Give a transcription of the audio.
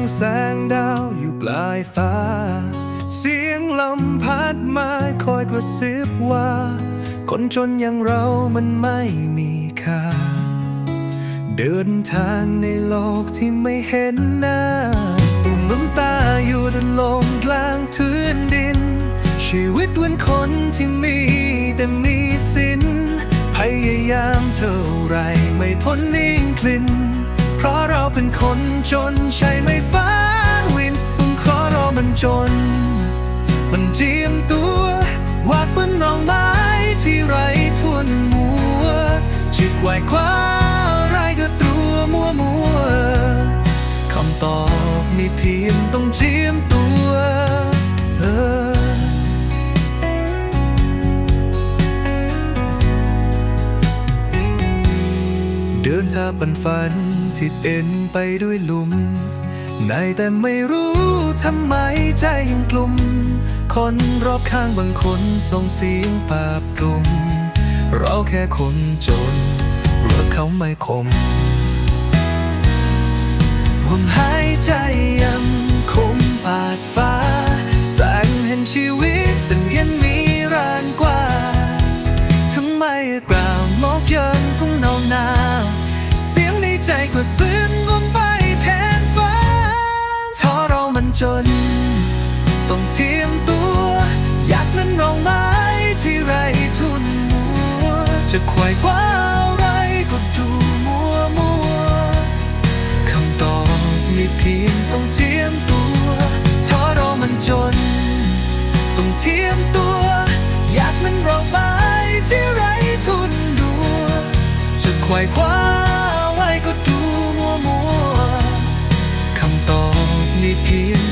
างแสงดาวอยู่ปลายฟ้า เสียงลมพัดมาคอยกระซิบว่า คนจนอย่างเรามันไม่มีค่า เดินทางในโลกที่ไม่เห็นหน้าตุ่มน้ำตาอยู่ดันลงกลางทืนดิน ชีวิตวันคนที่มีแต่มีสินพยายามเท่าไรไม่พ้นนิ่งกลิ่นเพราะเราเป็นคนจนใช่ไหม จน มันเจียมตัววาดบนรองไม้ที่ไรทวนมัวจิตไหวคว้าอะไรก็ตัวมัวมัวคำตอบมีเพียงต้องเจียมตัวเออเดินทางปันฝันที่เต็นไปด้วยลุม ในแต่ไม่รู้ทำไมใจยังกลุ่ม คนรอบข้างบางคนส่งเสียงปราบปรุมเราแค่คนจนรักเขาไม่คมลมหายใจยังคงปาดฟ้าแสงเห็นชีวิตแต่ยังมีรานกว่าทำไมกล่าวโลกยังคงหนาวหนาวเสียงในใจก็ซึ้ง ต้องเทียมตัว อยากนั้นรองไม้ที่ไรทุนมัว จะควายคว้าอะไรก็ดูมัวมัวคำตอบมีเพียงต้องเทียมตัวถ้าเรามันจน ต้องเทียมตัว อยากนั้นรองไม้ที่ไรทุนดัว จะควายคว้าไว้ก็ดูมัวมัวคำตอบมีเพียง